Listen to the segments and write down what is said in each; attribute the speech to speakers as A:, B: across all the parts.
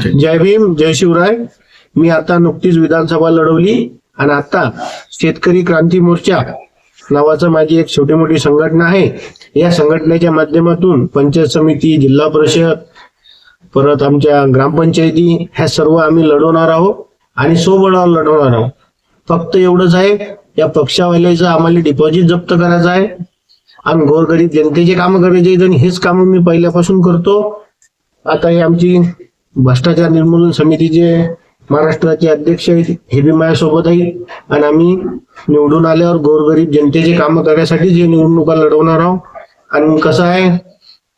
A: जय भीम जय शिवराय. मी आता नुकतीच विधानसभा लढवली आणि आता शेतकरी क्रांती मोर्चा नावाचं माझी एक छोटी मोठी संघटना आहे. या संघटनेच्या माध्यमातून पंचायत समिती जिल्हा परिषद परत आमच्या ग्रामपंचायती ह्या सर्व आम्ही लढवणार आहोत आणि सोबळावर लढवणार आहोत. फक्त एवढंच आहे या पक्षावाल्याचं आम्हाला डिपॉझिट जप्त करायचं आहे आणि गोरगरीब जनतेचे कामं करायचे आणि हेच कामं मी पहिल्यापासून करतो. आता हे आमची भ्रष्टाचार निर्मूलन समितीचे महाराष्ट्राचे अध्यक्ष आहेत हे बी माझ्यासोबत आहेत. आणि आम्ही निवडून आल्यावर गोरगरीब जनतेचे कामं करण्यासाठी जे निवडणुका लढवणार आहोत आणि कसं आहे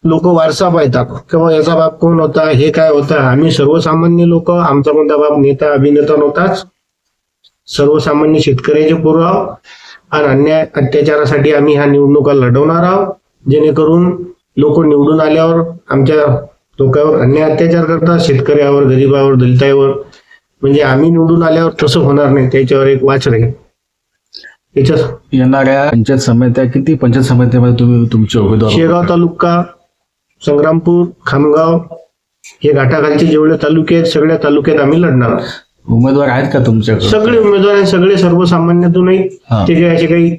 A: लोक वारसा पाहतात. किंवा याचा बाप कोण होता हे काय होता आम्ही सर्वसामान्य लोक आमचा कोणता बाप नेता अभिनेता नव्हताच. सर्वसामान्य शेतकऱ्याचे पोरं आहोत आणि अन्याय अत्याचारासाठी आम्ही ह्या निवडणुका लढवणार आहोत. जेणेकरून लोक निवडून आल्यावर आमच्या लोकांवर अन्याय अत्याचार करतात शेतकऱ्यावर गरीबावर दलितावर म्हणजे आम्ही निवडून आल्यावर तसं होणार नाही त्याच्यावर एक वाच राहील. याच्यात
B: येणाऱ्या पंचायत समित्या किती पंचायत समित्यामध्ये तुम्ही तुमचे उमेदवार
A: शेगाव तालुका संग्रामपूर खामगाव हे घाटाखालचे जेवढे तालुके आहेत सगळ्या तालुक्यात आम्ही लढणार. आहोत.
B: उमेदवार आहेत का तुमच्याकडे?
A: सगळे उमेदवार आहेत सगळे सर्वसामान्यातून आहेत.
B: हा.
A: ते काही असे काही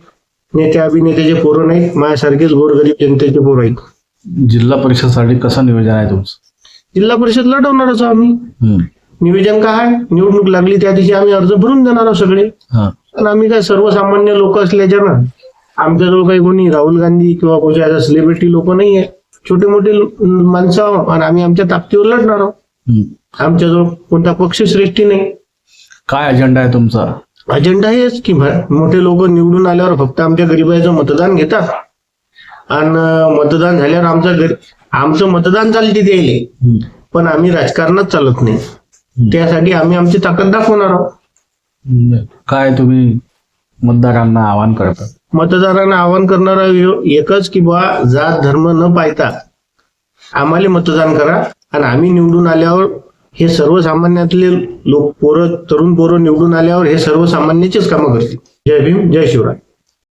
A: नेते अभिनेत्याचे पोरं नाहीत माझ्यासारखेच गोरगरीब जनतेचे पोरं आहेत.
B: जिल्हा परिषदसाठी कसं नियोजन आहे तुमचं
A: जिल्हा परिषद लढवणारच आहोत आम्ही
B: हम्म.
A: निवेदन काय? निवडणूक लागली त्या दिवशी आम्ही अर्ज भरून देणार आहोत सगळे
B: हा.
A: आणि आम्ही काय सर्वसामान्य लोक असल्याच्यानं आमच्याजवळ काही कोणी राहुल गांधी किंवा कोणी आता सेलिब्रिटी लोक नाही आहे छोटे मोठे लो- माणसं आहोत आणि आम्ही आमच्या ताकदीवर लढणार आहोत
B: हम्म.
A: आमच्याजवळ कोणता पक्ष श्रेष्ठी नाही
B: काय अजेंडा आहे तुमचा
A: अजेंडा हेच की भा- मोठे लोक निवडून आल्यावर फक्त आमच्या गरीबाचं मतदान घेतात आणि मतदान झाल्यावर आमचं गरी- आमचं मतदान चालते द्यायले. पण आम्ही राजकारणात चालत नाही. त्यासाठी आम्ही आमची ताकद दाखवणार आहोत.
B: काय तुम्ही मतदारांना आवाहन करता?
A: मतदारांना आवाहन करणारा एकच की बा जात धर्म न पाहता आम्हाला मतदान करा. आणि आम्ही निवडून आल्यावर हे सर्वसामान्यातले लोक पोरं तरुण पोरं निवडून आल्यावर हे सर्वसामान्याचेच कामं करतील. जय भीम जय शिवराय.